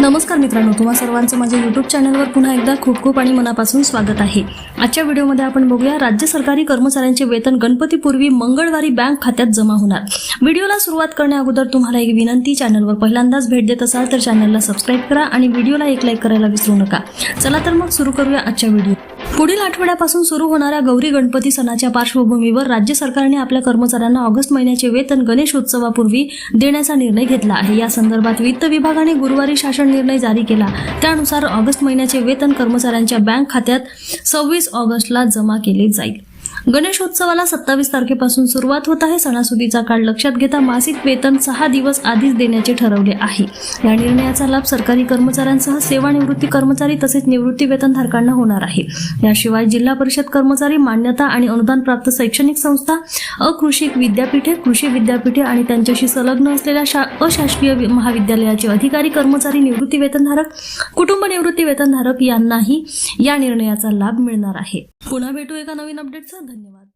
नमस्कार मित्रांनो तुम्हा सर्वांचं माझ्या युट्यूब चॅनलवर पुन्हा एकदा खूप खूप आणि मनापासून स्वागत आहे. आजच्या व्हिडिओमध्ये आपण बघूया राज्य सरकारी कर्मचाऱ्यांचे वेतन गणपतीपूर्वी मंगळवारी बँक खात्यात जमा होणार. व्हिडिओला सुरुवात करण्या अगोदर तुम्हाला एक विनंती चॅनलवर पहिल्यांदाच भेट देत असाल तर चॅनलला सबस्क्राईब करा आणि व्हिडिओला एक लाईक करायला विसरू नका. चला तर मग सुरू करूया आजच्या व्हिडिओ. पुढील आठवड्यापासून सुरू होणाऱ्या गौरी गणपती सणाच्या पार्श्वभूमीवर राज्य सरकारने आपल्या कर्मचाऱ्यांना ऑगस्ट महिन्याचे वेतन गणेशोत्सवापूर्वी देण्याचा निर्णय घेतला आहे. या संदर्भात वित्त विभागाने गुरुवारी शासन निर्णय जारी केला. त्यानुसार ऑगस्ट महिन्याचे वेतन कर्मचाऱ्यांच्या बँक खात्यात सव्वीस ऑगस्टला जमा केले जाईल. गणेशोत्सवाला सत्तावीस तारखेपासून सुरुवात होत आहे. सणासुदीचा काळ लक्षात घेता मासिक वेतन सहा दिवस आधीच देण्याचे ठरवले आहे. या निर्णयाचा लाभ सरकारी कर्मचाऱ्यांसह सेवानिवृत्ती कर्मचारी तसेच निवृत्ती वेतनधारकांना होणार आहे. याशिवाय जिल्हा परिषद कर्मचारी मान्यता आणि अनुदान प्राप्त शैक्षणिक संस्था अकृषिक विद्यापीठे कृषी विद्यापीठे आणि त्यांच्याशी संलग्न असलेल्या शा अशासकीय महाविद्यालयाचे अधिकारी कर्मचारी निवृत्ती वेतनधारक कुटुंब निवृत्ती वेतनधारक यांनाही या निर्णयाचा लाभ मिळणार आहे. पुन्हा भेटू एका नवीन अपडेटचा धन्यवाद.